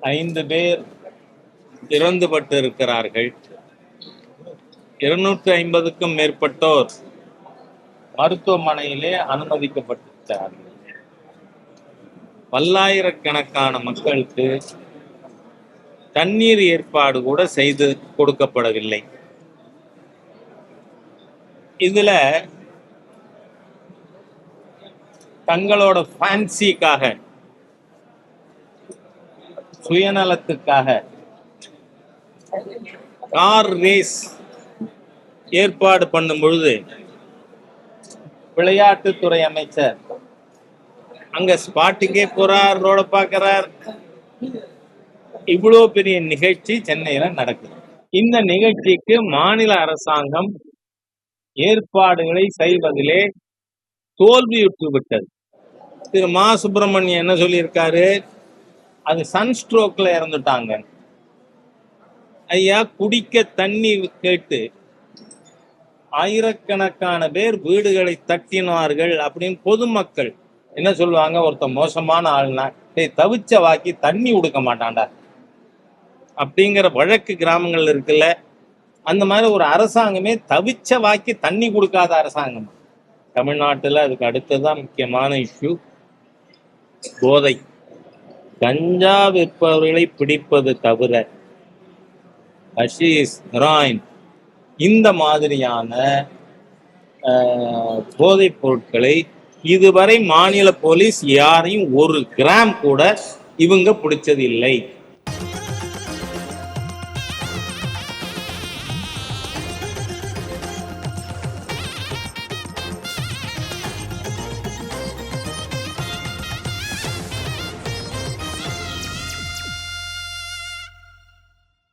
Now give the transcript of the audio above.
ஐந்து பேர் இறந்துபட்டு இருக்கிறார்கள் இருநூற்றி ஐம்பதுக்கும் மேற்பட்டோர் மருத்துவமனையிலே அனுமதிக்கப்பட்டிருக்கிறார்கள். பல்லாயிரக்கணக்கான மக்களுக்கு தண்ணீர் ஏற்பாடு கூட செய்து கொடுக்கப்படவில்லை. இதுல தங்களோட ஃபேன்சிக்காக சுயநலத்துக்காக. கார் ரேஸ் ஏற்பாடு பண்ணும் பொழுது விளையாட்டுத்துறை அமைச்சர் அங்க ஸ்பாட்டுக்கே போறார் ரோட பாக்குறார். இவ்வளோ பெரிய நிகழ்ச்சி சென்னையில நடக்குது. இந்த நிகழ்ச்சிக்கு மாநில அரசாங்கம் ஏற்பாடுகளை செய்வதிலே தோல்வியுற்று விட்டது. திரு மா சுப்பிரமணியன் என்ன சொல்லியிருக்காரு? அது சன் ஸ்ட்ரோக்ல இறந்துட்டாங்க. ஐயா குடிக்க தண்ணி கேட்டு ஆயிரக்கணக்கான பேர் வீடுகளை தட்டினார்கள் அப்படின்னு பொதுமக்கள் என்ன சொல்லுவாங்க? ஒருத்தன் மோசமான ஆள்னா டேய் தவிச்ச வாக்கி தண்ணி கொடுக்க மாட்டான்டா. அப்படிங்கிற வழக்கு கிராமங்கள் இருக்குல்ல அந்த மாதிரி ஒரு அரசாங்கமே தவிச்ச வாக்கி தண்ணி கொடுக்காத அரசாங்கம். தமிழ்நாட்டில் அதுக்கு அடுத்ததான் முக்கியமான இஷ்யூ போதை. கஞ்சா விற்பவர்களை பிடிப்பது தவிர ஹஷீஸ் ஹெராயின் இந்த மாதிரியான போதைப் பொருட்களை இதுவரை மாநில போலீஸ் யாரையும் ஒரு கிராம் கூட இவங்க பிடிச்சது இல்லை